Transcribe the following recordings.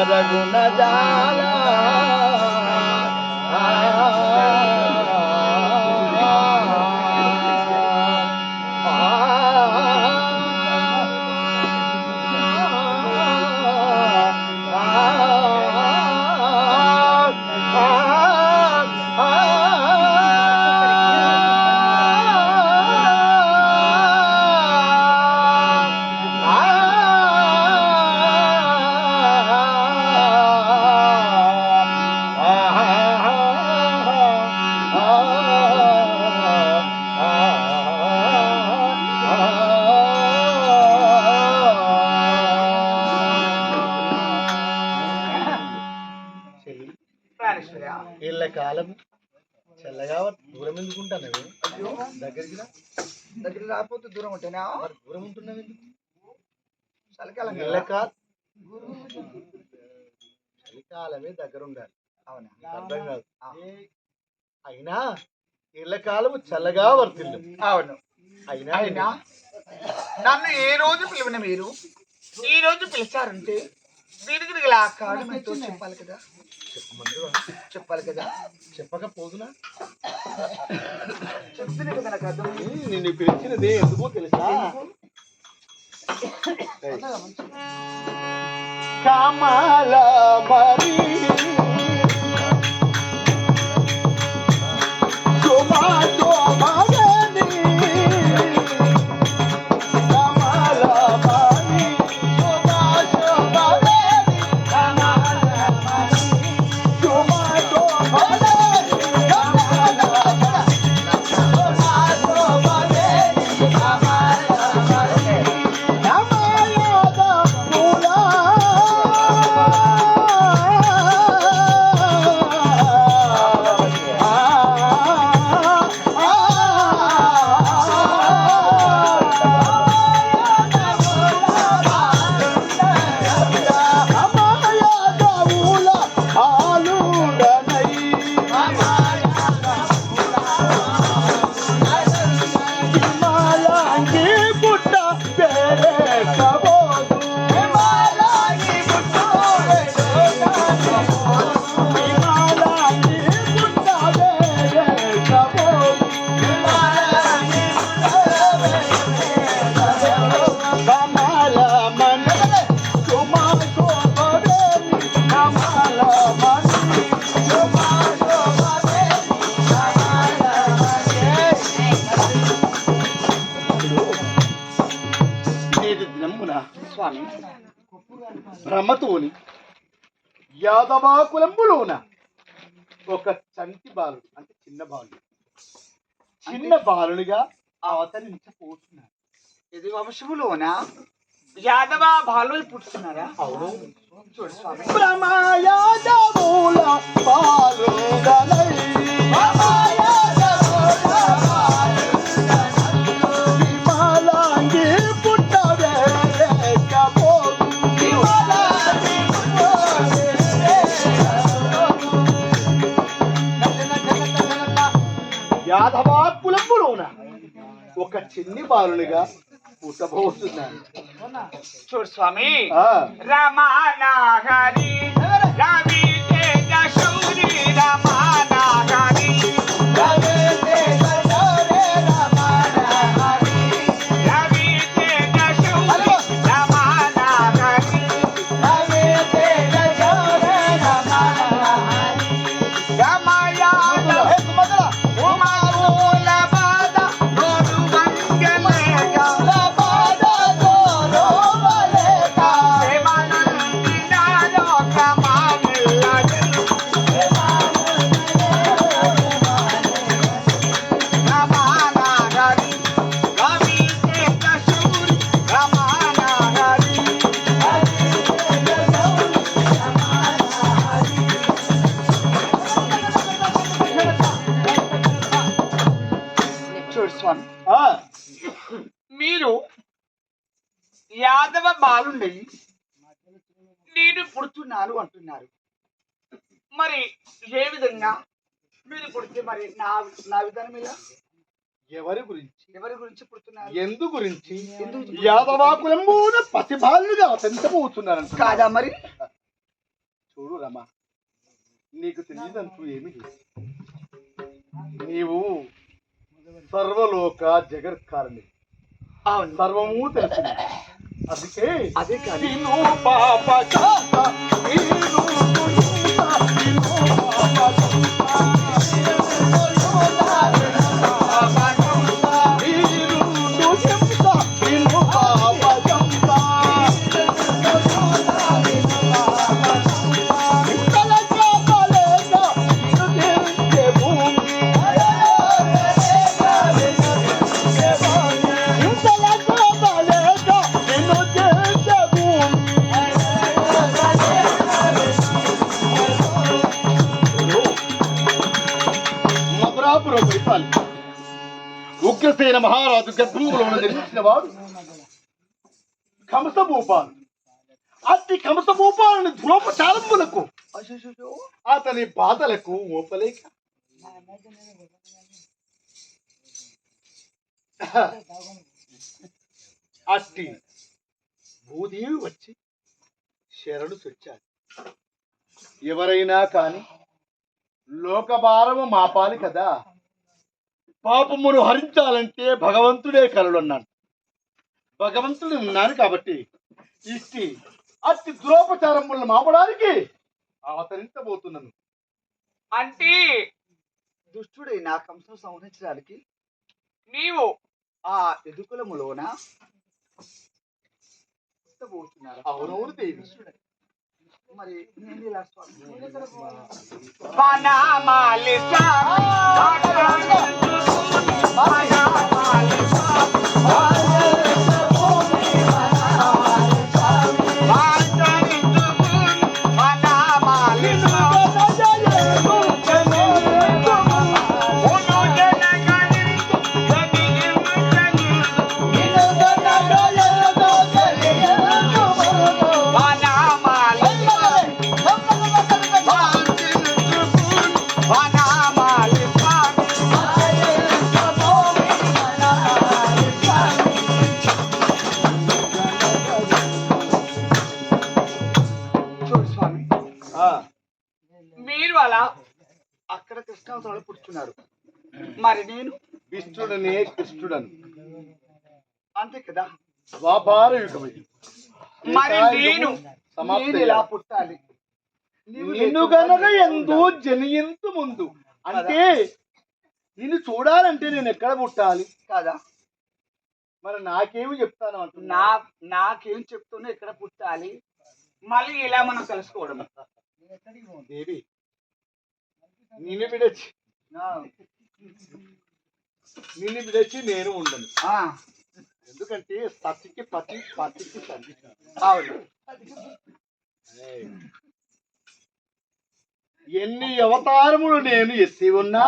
আমার গুণা জালা కాలం చల్లగా దూరం ఎందుకుంటానవి దగ్గరికి రా. దగ్గర రాకపోతే దూరం ఉంటేనా? మరి దూరం ఉంటున్నావు చలికాలం చలికాలమే దగ్గర ఉండాలి అవునా అర్థం కాదు. ఆ. అయినా ఇళ్ళ కాలం చల్లగా వర్తిల్లు. అవును. అయినా అయినా నన్ను ఏ రోజు పిలువన మీరు? ఈ రోజు పిలిచారంటే దీనికి లాక్కాడు మీతో చెప్పాలి కదా. చెప్పమందు చెప్పాలి కదా. చెప్పకపోదునా? చెప్తున్నా కదా నాకు అర్థం నిన్ను పిలిచినది ఎందుకో తెలుసా? కమల మరి से सब స్వామి. బ్రహ్మతోని యాదవాకులంబులోన ఒక చంటి బాలుడు అంటే చిన్న బాలుడు. చిన్న బాలునిగా అవతరించబోతున్నాడు ఇది వంశములోన యాదవ బాలు పుట్టుతున్నారా అవును. చూడు స్వామి. చిన్ని బాలునిగా పుట్టబోతున్నాను. చూడు స్వామి. ఆ, రమాన హరి రవి మీరు యాదవ బాలుండి నేను పుడుతున్నాను అంటున్నారు. మరి ఏ విధంగా? మీరు పుడితే మరి నా నా విధానం మీద ఎవరి గురించి? ఎవరి గురించి పుడుతున్నారు? ఎందు గురించి? యాదవాకులం ప్రతిభాలుగా పెంచబోతున్నారు కాదా మరి? చూడు రమా నీకు తెలియదంటూ ఏమి నీవు సర్వలోక జగత్కారణి అవును సర్వము తెలిసింది అందుకే అదే కాదు విను పాప పరిపాలి ఉగ్రసేన మహారాజు గర్భంలో నిర్మించిన వాడు కంస భూపాలు అట్టి కంస భూపాలని ధ్రువపచారములకు అయ్యయ్యో. అతని బాధలకు ఓపలేక అట్టి భూదేవి వచ్చి శరణు చొచ్చారు ఎవరైనా కాని లోకభారము మాపాలి కదా. పాపమును హరించాలంటే భగవంతుడే కలలున్నాడు భగవంతుడు ఉన్నాను కాబట్టి ఇట్టి అట్టి దురోపచారములను మాపడానికి అవతరించబోతున్నాను అంటే దుష్టుడై నా కంసం సంహరించడానికి నీవు ఆ ఎదుకులములోన అవునవును దేవి. మరి నేను ఇలా స్వామి. వనమాలి చూడు కృష్ణావతారంలో పుడుతున్నారు మరి నేను? విష్ణుడనే కృష్ణుడను. అంతే కదా? ద్వాపార యుగమది మరి నేను? సమాప్తి నేను ఇలా పుట్టాలి? నీవు నిన్ను గనక ఎందు. జనియంతు ముందు. అంటే నిన్ను చూడాలంటే నేను ఎక్కడ పుట్టాలి? కదా? మరి నాకేమి చెప్తాను అంటున్నా? నా నాకేం చెప్తున్నా ఎక్కడ పుట్టాలి? మళ్ళీ ఇలా మనం కలుసుకోవడం దేవి నిన్ను విడచి. నిన్ను విడచి నేను ఉండను. ఎందుకంటే సతికి పతి పతికి అవును. ఎన్ని అవతారములు నేను ఎత్తి ఉన్నా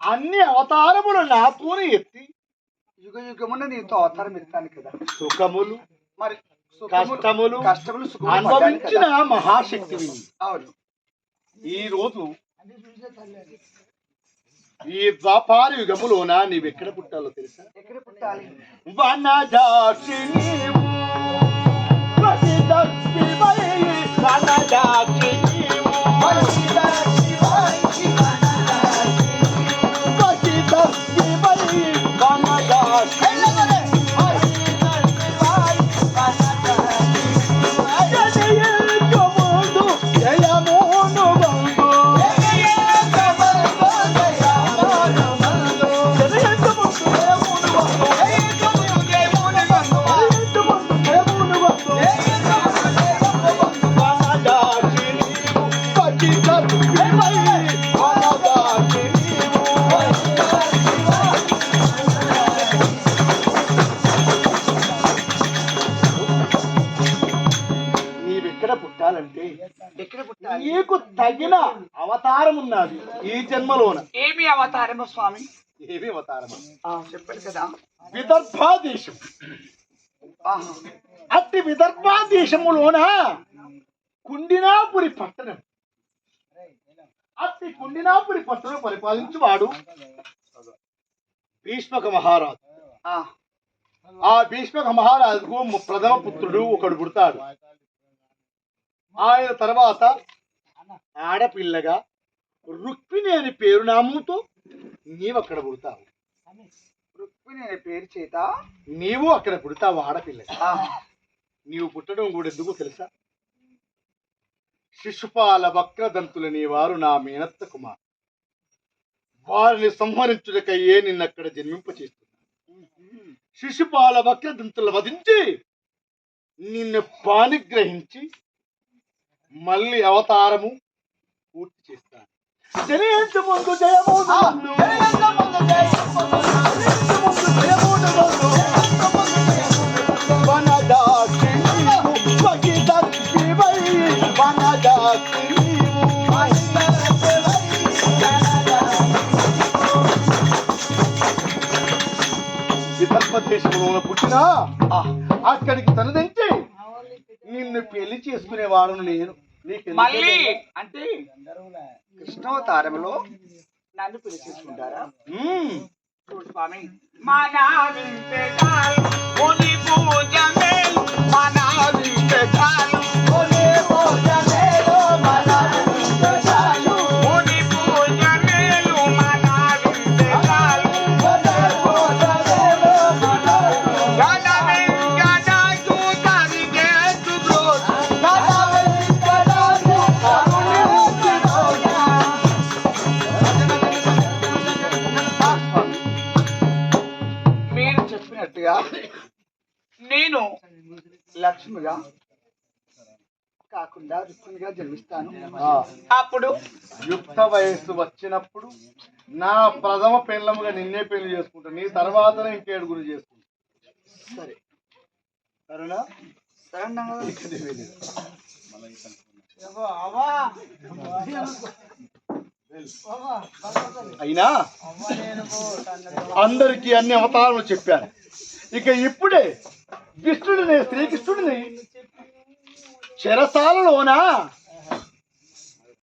అన్ని అవతారములు నాతోనే ఎత్తి. యుగ యుగమున నీతో అవతారం ఎత్తాను కదా. సుఖములు మరి కష్టములు కష్టములు అనుభవించిన కదా. మహాశక్తివి అవును. ఈ రోజు ఈ వ్యాపార యుగములోన నీవెక్కడ పుట్టాలో తెలుసా? ఎక్కడ పుట్టాలి? నీవు నీవు వనజాక్షి పుట్టాలంటే ఎక్కడ పుట్టాలి నీకు తగిన అవతారం ఉన్నది ఈ జన్మలోన. ఏమి అవతారమో స్వామి? ఏమి అవతారం ఆ, చెప్పాడు కదా. విదర్భా దేశం ఆహా. అట్టి విదర్భ దేశములోన కుండినాపురి పట్టణం. అట్టి కుండినాపురి పట్టణం పరిపాలించువాడు. భీష్మక మహారాజు. ఆ, ఆ భీష్మక మహారాజుకు ప్రథమ పుత్రుడు ఒకడు పుడతాడు. ఆయన తర్వాత ఆడపిల్లగా రుక్మిణి అనే పేరు నామంతో నీవు అక్కడ పుడతావు. రుక్మిణి అనే పేరు చేత నీవు అక్కడ పుడతావు ఆడపిల్లగా. నీవు పుట్టడం కూడా ఎందుకు తెలుసా? శిశుపాల వక్రదంతులని వారు నా మేనత్త కుమార్. వారిని సంహరించుటకయ్యే నిన్నక్కడ జన్మింపచేస్తున్నా శిశుపాల వక్రదంతులు వధించి నిన్ను పానిగ్రహించి మళ్ళీ అవతారము పూర్తి చేస్తాను. జనయంత ముందు ఆ, అక్కడికి తనదించి నిన్ను పెళ్ళి చేసుకునేవాడు నేను. మళ్ళీ! అంటే కృష్ణావతారంలో నన్ను పెళ్ళి చేసుకుంటారా? స్వామి మన వింటే పూజ మన వింటే పూజ కాకుండా రుక్మిణిగా జన్మిస్తాను. అప్పుడు? యుక్త వయస్సు వచ్చినప్పుడు నా ప్రథమ పెళ్ళముగా నిన్నే పెళ్ళి చేసుకుంటా. నీ తర్వాతనే ఇంకేడుగురు చేసుకుంటా. సరే. సరేనా? సరే అయినా? అందరికీ అన్ని అవతారాలు చెప్పాను. ఇక ఇప్పుడే కృష్ణుడిని శ్రీకృష్ణుడిని. చెరసాలలోన